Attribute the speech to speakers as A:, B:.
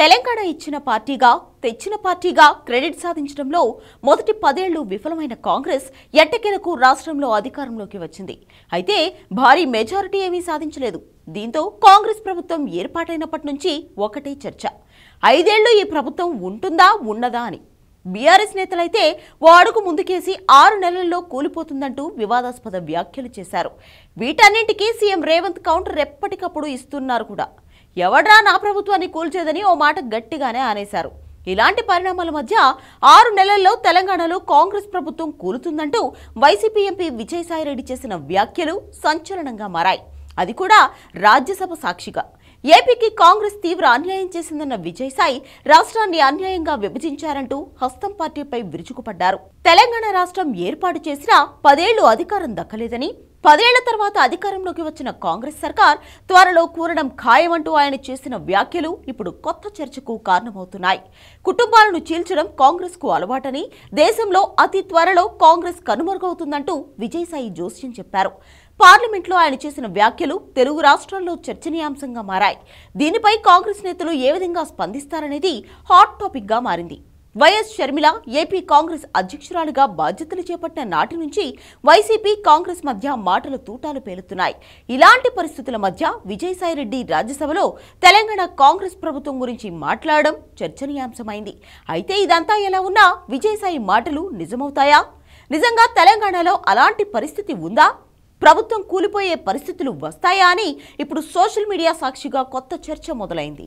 A: తెలంగాణ ఇచ్చిన పార్టీగా తెచ్చిన పార్టీగా క్రెడిట్ సాధించడంలో మొదటి పదేళ్ళు విఫలమైన కాంగ్రెస్ ఎట్టకేలకు రాష్ట్రంలో అధికారంలోకి వచ్చింది. అయితే భారీ మెజారిటీ ఏమీ సాధించలేదు. దీంతో కాంగ్రెస్ ప్రభుత్వం ఏర్పాటైనప్పటి నుంచి ఒకటే చర్చ. ఐదేళ్ళు ఈ ప్రభుత్వం ఉంటుందా ఉన్నదా అని. బీఆర్ఎస్ నేతలైతే ఓ అడుగు ముందుకేసి ఆరు నెలల్లో కూలిపోతుందంటూ వివాదాస్పద వ్యాఖ్యలు చేశారు. వీటన్నింటికీ సీఎం రేవంత్ కౌంటర్ ఎప్పటికప్పుడు ఇస్తున్నారు కూడా. ఎవడ్రా నా ప్రభుత్వాన్ని కూల్చేదని ఓ మాట గట్టిగానే ఆనేశారు. ఇలాంటి పరిణామాల మధ్య ఆరు నెలల్లో తెలంగాణలో కాంగ్రెస్ ప్రభుత్వం కూలుతుందంటూ వైసీపీ ఎంపీ విజయసాయిరెడ్డి చేసిన వ్యాఖ్యలు సంచలనంగా మారాయి. అది కూడా రాజ్యసభ సాక్షిగా. ఏపీకి కాంగ్రెస్ తీవ్ర అన్యాయం చేసిందన్న విజయసాయి రాష్ట్రాన్ని అన్యాయంగా విభజించారంటూ హస్తం పార్టీపై విరుచుకుపడ్డారు. తెలంగాణ రాష్ట్రం ఏర్పాటు చేసినా పదేళ్ళు అధికారం దక్కలేదని పదేళ్ళ తర్వాత అధికారంలోకి వచ్చిన కాంగ్రెస్ సర్కార్ త్వరలో కూరడం ఖాయమంటూ ఆయన చేసిన వ్యాఖ్యలు ఇప్పుడు కొత్త చర్చకు కారణమవుతున్నాయి. కుటుంబాలను చీల్చడం కాంగ్రెస్కు అలవాటని దేశంలో అతి త్వరలో కాంగ్రెస్ కనుమరుగవుతుందంటూ విజయసాయి జోస్యం చెప్పారు. పార్లమెంట్లో ఆయన చేసిన వ్యాఖ్యలు తెలుగు రాష్ట్రాల్లో చర్చనీయాంశంగా మారాయి. దీనిపై కాంగ్రెస్ నేతలు ఏ విధంగా స్పందిస్తారనేది హాట్ టాపిక్గా మారింది. వైఎస్ షర్మిల ఏపీ కాంగ్రెస్ అధ్యక్షురాలుగా బాధ్యతలు చేపట్టిన నాటి నుంచి వైసీపీ కాంగ్రెస్ మధ్య మాటల తూటాలు పేలుతున్నాయి. ఇలాంటి పరిస్థితుల మధ్య విజయసాయిరెడ్డి రాజ్యసభలో తెలంగాణ కాంగ్రెస్ ప్రభుత్వం గురించి మాట్లాడడం చర్చనీయాంశమైంది. అయితే ఇదంతా ఎలా ఉన్నా విజయసాయి మాటలు నిజమవుతాయా? నిజంగా తెలంగాణలో అలాంటి పరిస్థితి ఉందా? ప్రభుత్వం కూలిపోయే పరిస్థితులు వస్తాయా అని ఇప్పుడు సోషల్ మీడియా సాక్షిగా కొత్త చర్చ మొదలైంది.